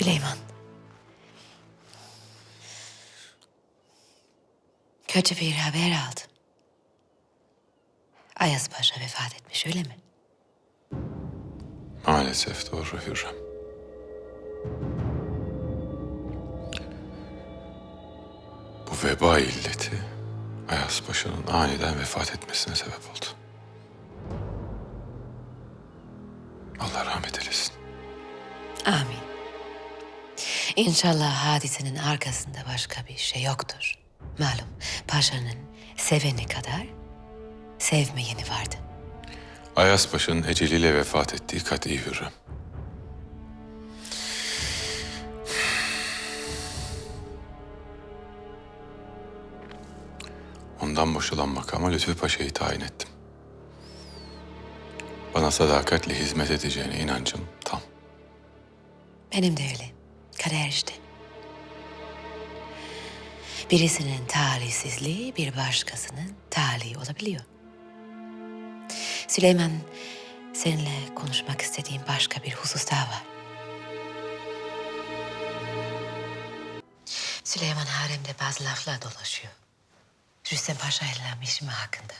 Süleyman. Kötü bir haber aldım. Ayaz Paşa vefat etmiş öyle mi? Maalesef doğru Hürrem. Bu veba illeti Ayas Paşa'nın aniden vefat etmesine sebep oldu. Allah rahmet eylesin. İnşallah hadisenin arkasında başka bir şey yoktur. Malum paşanın seveni kadar sevmeyeni vardı. Ayas Paşa'nın eceliyle vefat ettiği kat'i Hürrem. Ondan boşalan makama Lütfü Paşa'yı tayin ettim. Bana sadakatle hizmet edeceğine inancım tam. Benim de öyle. Kader işte. Birisinin talihsizliği bir başkasının talihi olabiliyor. Süleyman, seninle konuşmak istediğim başka bir husus daha var. Süleyman haremde bazı laflar dolaşıyor. Rüstem Paşa ile Mişima hakkında.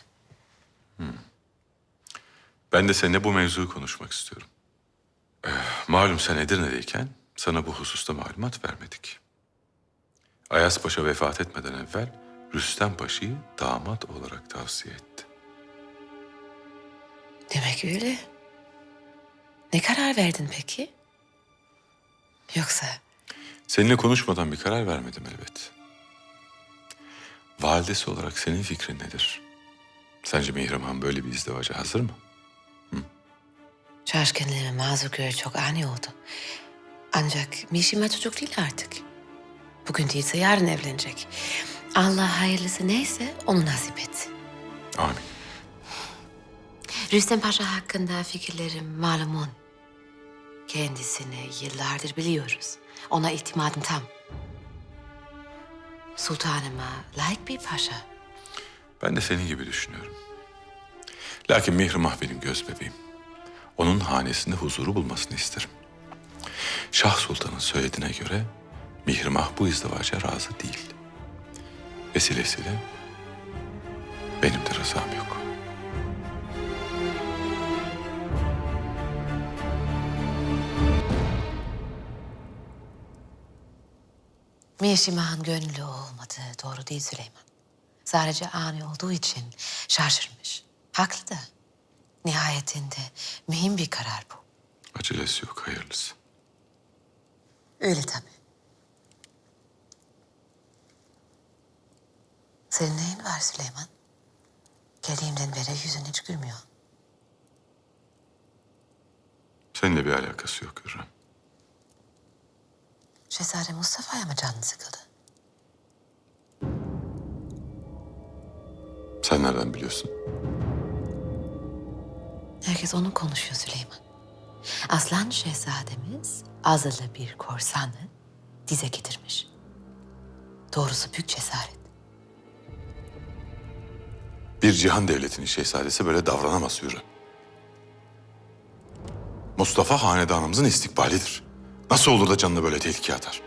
Ben de seninle bu mevzuyu konuşmak istiyorum. Ee, malum sen Edirne'deyken sana bu hususta malumat vermedik. Ayas Paşa vefat etmeden evvel Rüstem Paşa'yı damat olarak tavsiye etti. Demek öyle. Ne karar verdin peki? Yoksa Seninle konuşmadan bir karar vermedim elbet. Validesi olarak senin fikrin nedir? Sence Mihrim Han böyle bir izdivaca hazır mı? şaşkınlığımı mazur gör çok ani oldu. Ancak Mişima çocuk değil artık. Bugün değilse yarın evlenecek. Allah hayırlısı neyse onu nasip etsin. Amin. Rüstem Paşa hakkında fikirlerim malumun. Kendisini yıllardır biliyoruz. Ona itimadım tam. Sultanıma layık bir paşa. Ben de senin gibi düşünüyorum. Lakin Mihrimah benim göz bebeğim. Onun hanesinde huzuru bulmasını isterim. Şah Sultan'ın söylediğine göre Mihrimah bu izdivaca razı değil. Vesilesiyle benim de rızam yok. Mişima'nın gönlü olmadığı doğru değil Süleyman. Sadece ani olduğu için şaşırmış. Haklı da. Nihayetinde mühim bir karar bu. Acelesi yok hayırlısı. Öyle tabii. Senin neyin var Süleyman? Geldiğimden beri yüzün hiç gülmüyor. Seninle bir alakası yok Hürrem. Şehzade Mustafa'ya mı canın sıkıldı? Sen nereden biliyorsun? Herkes onu konuşuyor Süleyman. Aslan şehzademiz azılı bir korsanı dize getirmiş. Doğrusu büyük cesaret. Bir cihan devletinin şehzadesi böyle davranamaz Hürrem. Mustafa hanedanımızın istikbalidir. Nasıl olur da canını böyle tehlikeye atar?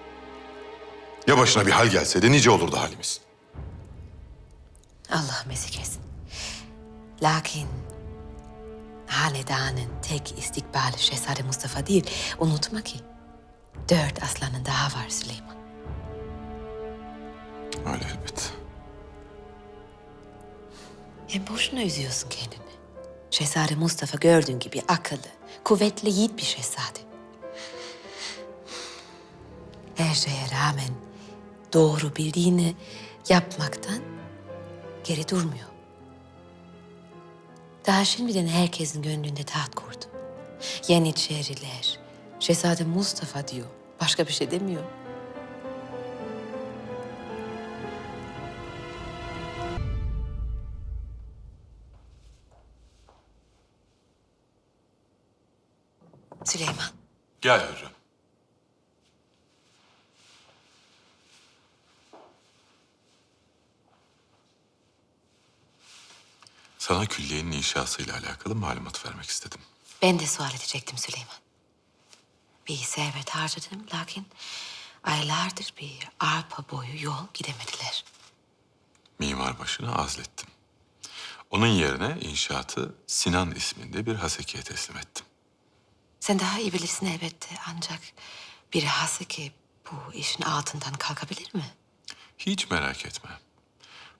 Ya başına bir hal gelse de nice olurdu halimiz. Allah mesik etsin. Lakin hanedanın tek istikbali Şehzade Mustafa değil. Unutma ki dört aslanın daha var Süleyman. Öyle elbet. Hem boşuna üzüyorsun kendini. Şehzade Mustafa gördüğün gibi akıllı, kuvvetli, yiğit bir şehzade. Her şeye rağmen doğru bildiğini yapmaktan geri durmuyor. Daha şimdiden herkesin gönlünde taht kurdu. Yeniçeriler, Şehzade Mustafa diyor. Başka bir şey demiyor. Süleyman. Gel Hürrem. Sana külliyenin inşasıyla alakalı malumat vermek istedim. Ben de sual edecektim Süleyman. bir servet harcadım lakin aylardır bir arpa boyu yol gidemediler. Mimarbaşını azlettim. Onun yerine inşaatı Sinan isminde bir hasekiye teslim ettim. Sen daha iyi bilirsin elbette ancak bir haseki bu işin altından kalkabilir mi? Hiç merak etme.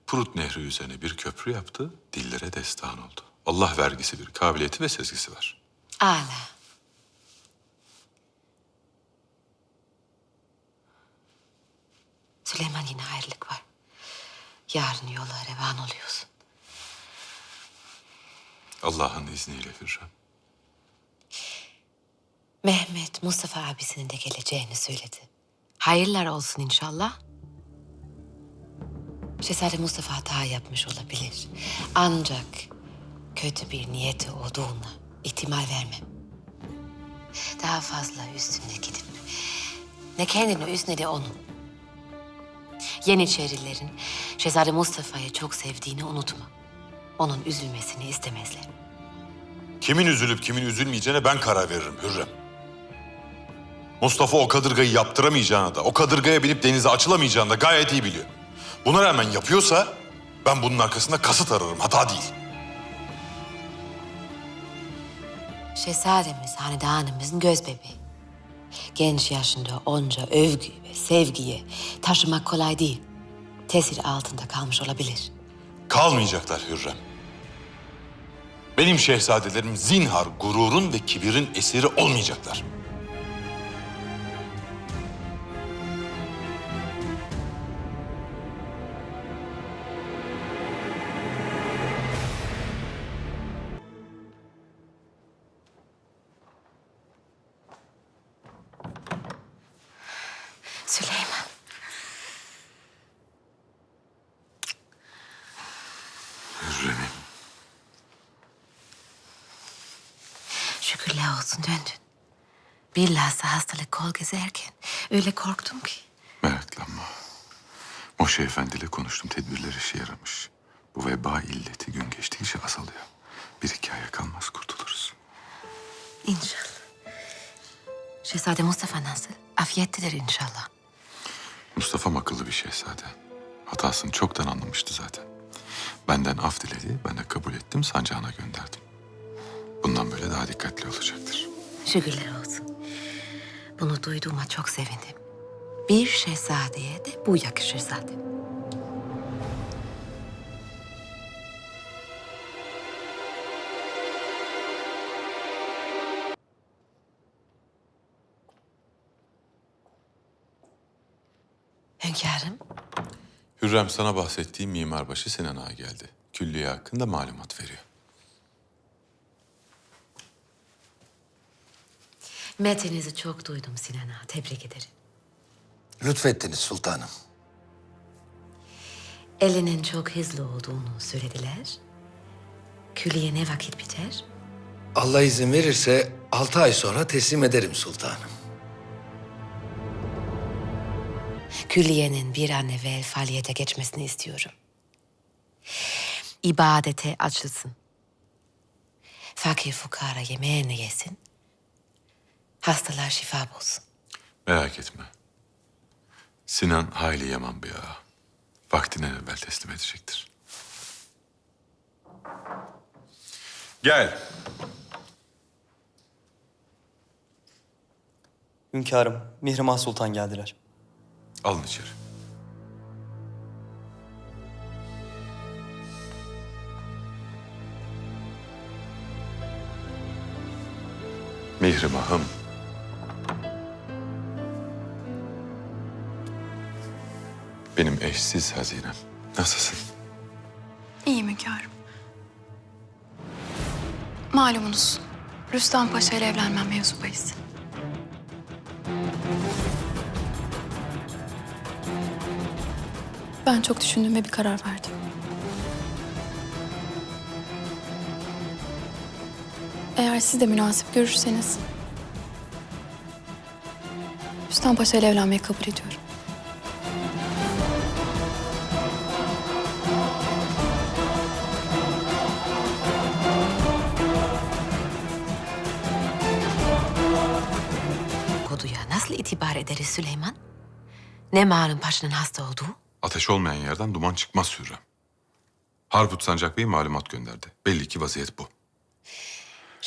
Prut Nehri üzerine bir köprü yaptı, dillere destan oldu. Allah vergisi bir kabiliyeti ve sezgisi var. Ala. Süleyman yine ayrılık var. Yarın yola revan oluyorsun. Allah'ın izniyle Hürrem. Mehmet Mustafa abisinin de geleceğini söyledi. Hayırlar olsun inşallah. Şehzade Mustafa hata yapmış olabilir. Ancak kötü bir niyeti olduğuna ihtimal vermem. Daha fazla üstüne gidip ne kendini üz ne de onu. Yeniçerilerin Şehzade Mustafa'yı çok sevdiğini unutma. Onun üzülmesini istemezler. Kimin üzülüp kimin üzülmeyeceğine ben karar veririm Hürrem. Mustafa o kadırgayı yaptıramayacağını da, o kadırgaya binip denize açılamayacağını da gayet iyi biliyor. Buna rağmen yapıyorsa ben bunun arkasında kasıt ararım, hata değil. Şehzademiz hanedanımızın göz bebeği. Genç yaşında onca övgü ve sevgiye taşımak kolay değil. Tesir altında kalmış olabilir. Kalmayacaklar Hürrem. Benim şehzadelerim zinhar gururun ve kibirin esiri olmayacaklar. Şükürler olsun döndün. Bilhassa hastalık kol gezerken öyle korktum ki. Meraklanma. Moşe Efendi ile konuştum. Tedbirler işe yaramış. Bu veba illeti gün geçtikçe azalıyor. Bir iki aya kalmaz kurtuluruz. İnşallah. Şehzade Mustafa nasıl? Afiyettedir inşallah. Mustafa akıllı bir şehzade. Hatasını çoktan anlamıştı zaten. Benden af diledi, ben de kabul ettim, sancağına gönderdim. Bundan böyle daha dikkatli olacaktır. Şükürler olsun. Bunu duyduğuma çok sevindim. Bir şehzadeye de bu yakışır zaten. Hünkârım, Hürrem sana bahsettiğim mimarbaşı Sinan Ağa geldi. Külliye hakkında malumat veriyor. Metinizi çok duydum Sinan Ağa. Tebrik ederim. Lütfettiniz sultanım. Elinin çok hızlı olduğunu söylediler. Külliye ne vakit biter? Allah izin verirse altı ay sonra teslim ederim sultanım. Külliyenin bir an evvel faaliyete geçmesini istiyorum. İbadete açılsın. Fakir fukara yemeğini yesin. Hastalar şifa bulsun. Merak etme. Sinan hayli yaman bir ağa. Vaktinden evvel teslim edecektir. Gel. Hünkârım, Mihrimah Sultan geldiler. Alın içeri. Eşsiz hazinem. Nasılsın? İyiyim hünkârım. Malumunuz Rüstem Paşa ile evlenmem mevzu bahis. Ben çok düşündüm ve bir karar verdim. Eğer siz de münasip görürseniz... Rüstem Paşa ile evlenmeyi kabul ediyorum. İtibar ederiz Süleyman? Ne malum paşanın hasta olduğu? Ateş olmayan yerden duman çıkmaz Hürrem. Harput Sancak Bey malumat gönderdi. Belli ki vaziyet bu.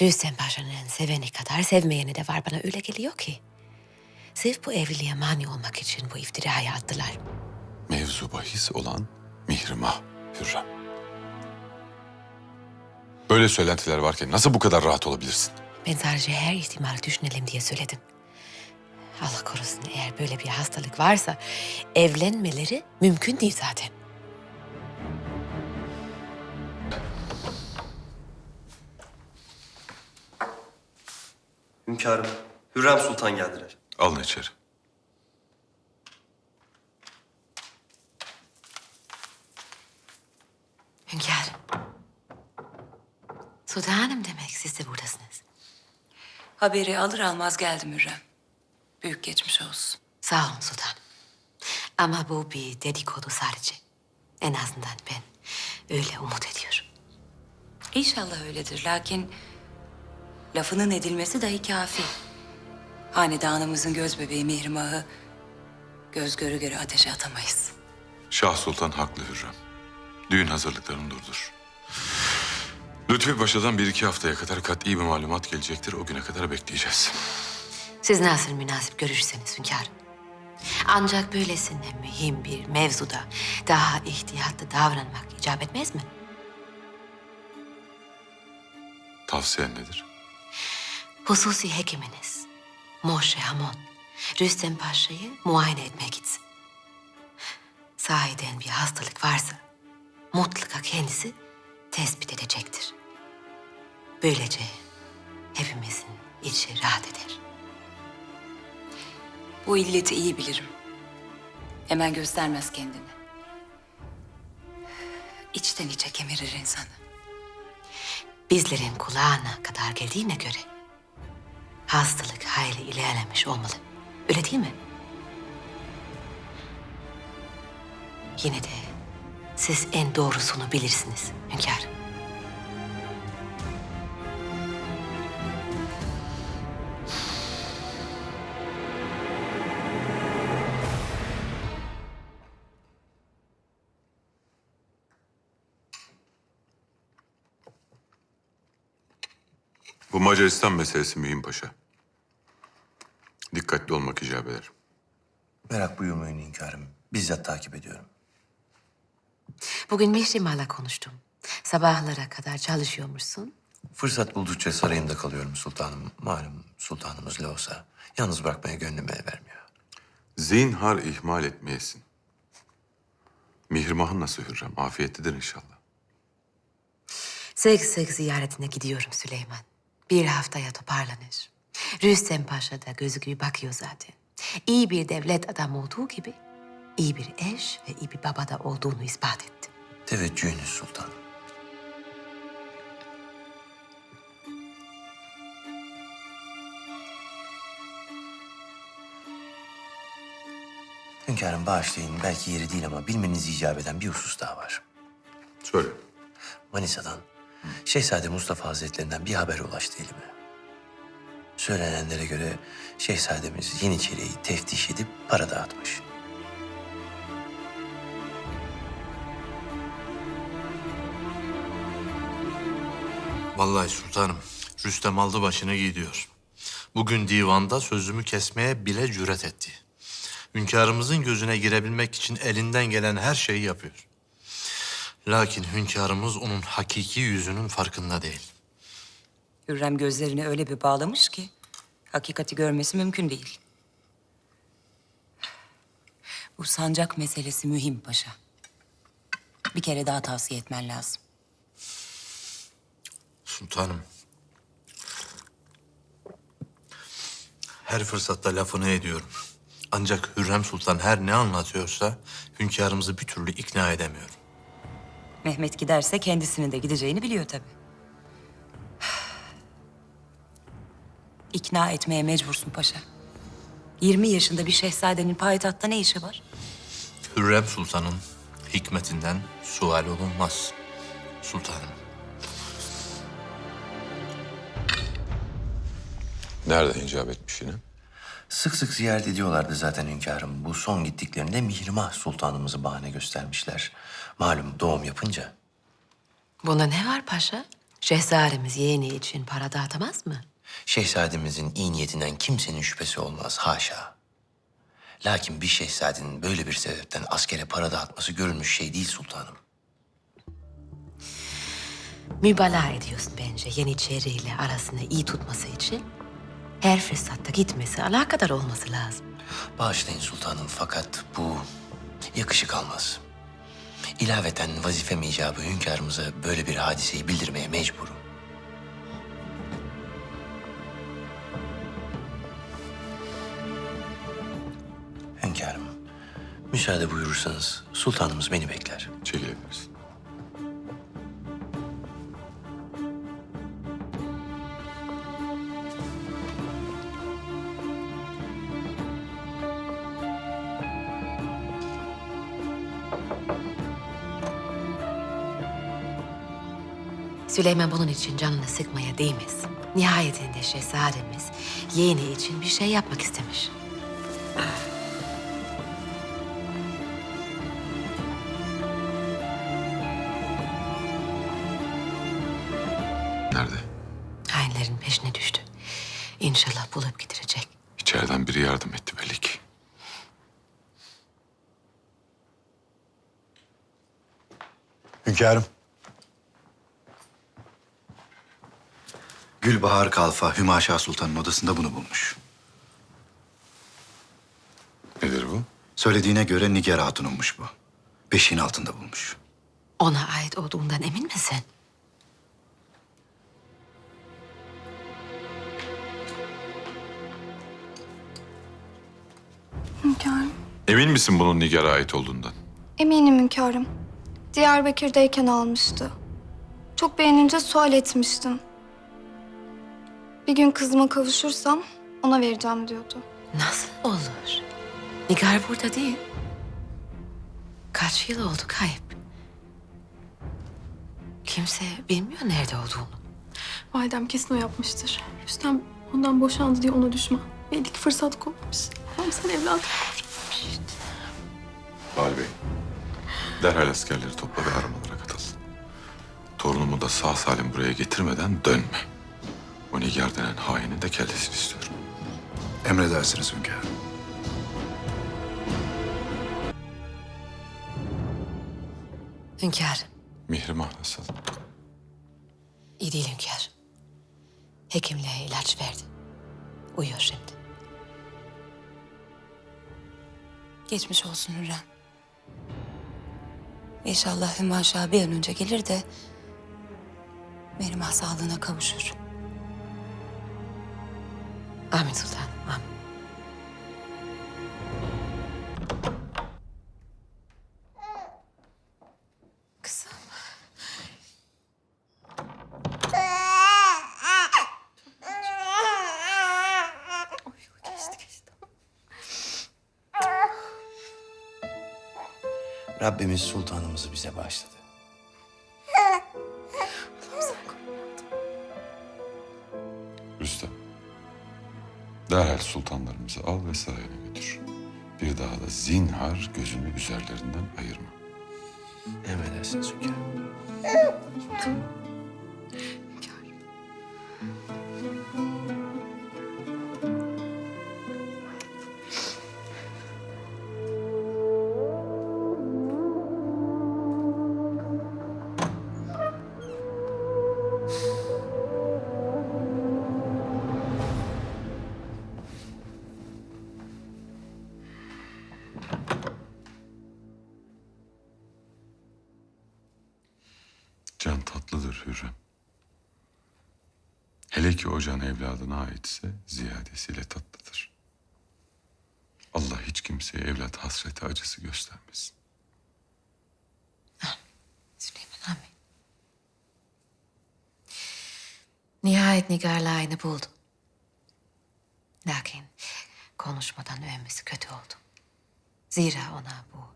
Rüstem Paşa'nın seveni kadar sevmeyeni de var bana öyle geliyor ki. Sırf bu evliliğe mani olmak için bu iftirayı attılar. Mevzu bahis olan Mihrimah Hürrem. Böyle söylentiler varken nasıl bu kadar rahat olabilirsin? Ben sadece her ihtimali düşünelim diye söyledim. Allah korusun eğer böyle bir hastalık varsa evlenmeleri mümkün değil zaten. Hünkârım, Hürrem Sultan geldiler. Alın içeri. Hünkârım. Sultanım demek siz de buradasınız. Haberi alır almaz geldim Hürrem. Büyük geçmiş olsun. Sağ olun sultanım. Ama bu bir dedikodu sadece. En azından ben öyle umut ediyorum. İnşallah öyledir lakin lafının edilmesi dahi kafi. Hanedanımızın göz bebeği Mihrimah'ı göz göre göre ateşe atamayız. Şah Sultan haklı Hürrem. Düğün hazırlıklarını durdur. Lütfi Paşa'dan bir iki haftaya kadar kat'i bir malumat gelecektir. O güne kadar bekleyeceğiz. Siz nasıl münasip görürseniz hünkârım. Ancak böylesine mühim bir mevzuda daha ihtiyatlı davranmak icap etmez mi? Tavsiyen nedir? Hususi hekiminiz Moşe Hamon, Rüstem Paşa'yı muayene etmeye gitsin. Sahiden bir hastalık varsa mutlaka kendisi tespit edecektir. Böylece hepimizin içi rahat eder. Bu illeti iyi bilirim. Hemen göstermez kendini. İçten içe kemirir insanı. Bizlerin kulağına kadar geldiğine göre hastalık hayli ilerlemiş olmalı. Öyle değil mi? Yine de siz en doğrusunu bilirsiniz hünkârım. Macaristan meselesi mühim paşa. Dikkatli olmak icap eder. Merak buyurmayın hünkârım. Bizzat takip ediyorum. Bugün Mihrimah'la konuştum. Sabahlara kadar çalışıyormuşsun. Fırsat buldukça sarayımda kalıyorum sultanım. Malum sultanımız olsa yalnız bırakmaya gönlüm el vermiyor. Zinhar ihmal etmeyesin. Mihrimah'ın nasıl Hürrem? Afiyettedir inşallah. Sık sık ziyaretine gidiyorum Süleyman. Bir haftaya toparlanır. Rüstem Paşa da gözü gibi bakıyor zaten. İyi bir devlet adamı olduğu gibi iyi bir eş ve iyi bir baba da olduğunu ispat etti. Teveccühünüz sultanım. Hünkârım bağışlayın. Belki yeri değil ama bilmenizi icap eden bir husus daha var. Söyle. Manisa'dan Şehzade Mustafa Hazretlerinden bir haber ulaştı elime. Söylenenlere göre şehzademiz Yeniçeri'yi teftiş edip para dağıtmış. Vallahi sultanım, Rüstem aldı başını gidiyor. Bugün divanda sözümü kesmeye bile cüret etti. Hünkârımızın gözüne girebilmek için elinden gelen her şeyi yapıyor. Lakin hünkârımız onun hakiki yüzünün farkında değil. Hürrem gözlerini öyle bir bağlamış ki hakikati görmesi mümkün değil. Bu sancak meselesi mühim paşa. Bir kere daha tavsiye etmen lazım. Sultanım. Her fırsatta lafını ediyorum. Ancak Hürrem Sultan her ne anlatıyorsa hünkârımızı bir türlü ikna edemiyorum. Mehmet giderse kendisinin de gideceğini biliyor tabii. İkna etmeye mecbursun paşa. 20 yaşında bir şehzadenin payitahtta ne işi var? Hürrem Sultan'ın hikmetinden sual olunmaz. Sultanım. Nerede icap etmiş yine? Sık sık ziyaret ediyorlardı zaten hünkârım. Bu son gittiklerinde Mihrimah Sultanımızı bahane göstermişler. Malum doğum yapınca. Bunda ne var paşa? Şehzademiz yeğeni için para dağıtamaz mı? Şehzademizin iyi niyetinden kimsenin şüphesi olmaz, haşa. Lakin bir şehzadenin böyle bir sebepten askere para dağıtması görülmüş şey değil sultanım. Mübalağa ediyorsun bence Yeniçeri ile arasını iyi tutması için. Her fırsatta gitmesi, alakadar olması lazım. Bağışlayın sultanım fakat bu yakışık almaz. İlaveten vazifem icabı hünkârımıza böyle bir hadiseyi bildirmeye mecburum. Hünkârım, müsaade buyurursanız sultanımız beni bekler. Çekilebilirsin. Süleyman bunun için canını sıkmaya değmez. Nihayetinde şehzademiz yeğeni için bir şey yapmak istemiş. Nerede? Hainlerin peşine düştü. İnşallah bulup getirecek. İçeriden biri yardım etti belli ki. Hünkârım. Gülbahar Kalfa, Hümaşa Sultan'ın odasında bunu bulmuş. Nedir bu? Söylediğine göre Nigar Hatun'unmuş bu. Beşiğin altında bulmuş. Ona ait olduğundan emin misin? Hünkârım. Emin misin bunun Nigar'a ait olduğundan? Eminim hünkârım. Diyarbakır'dayken almıştı. Çok beğenince sual etmiştim. Bir gün kızıma kavuşursam ona vereceğim diyordu. Nasıl olur? Nigar burada değil. Kaç yıl oldu kayıp. Kimse bilmiyor nerede olduğunu. Validem kesin o yapmıştır. Rüstem ondan boşandı diye ona düşman. Belli ki fırsat kollamış. Tamam sen evladım. Bal Bey. Derhal askerleri topla ve aramalara katıl. Torunumu da sağ salim buraya getirmeden dönme. O Nigar denen hainin de kellesini istiyorum. Emredersiniz hünkârım. Hünkârım, Mihrimah nasıl? iyi değil hünkârım. Hekimle ilaç verdi. Uyuyor şimdi. Geçmiş olsun Hürrem. İnşallah Hümaşa bir an önce gelir de Merimah sağlığına kavuşur. Amin sultanım, amin. Kızım. Rabbimiz sultanımızı bize bağışladı. Derhal sultanlarımızı al ve sarayına götür. Bir daha da zinhar gözünü üzerlerinden ayırma. Emredersiniz hünkârım. Can tatlıdır Hürrem. Hele ki o can evladına aitse ziyadesiyle tatlıdır. Allah hiç kimseye evlat hasreti acısı göstermesin. Süleyman, amin. Nihayet Nigar'la aynı buldum. Lakin konuşmadan ölmesi kötü oldu. Zira ona bu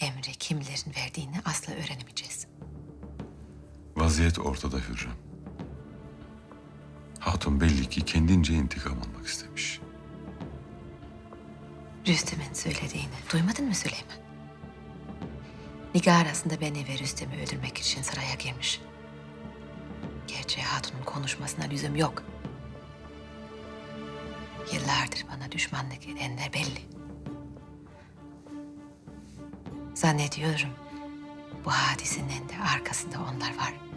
emri kimlerin verdiğini asla öğrenemeyeceğiz. Vaziyet ortada Hürrem. Hatun belli ki kendince intikam almak istemiş. Rüstem'in söylediğini duymadın mı Süleyman? Nigar aslında beni ve Rüstem'i öldürmek için saraya girmiş. Gerçi hatunun konuşmasına lüzum yok. Yıllardır bana düşmanlık edenler belli. Zannediyorum bu hadisenin de arkasında onlar var.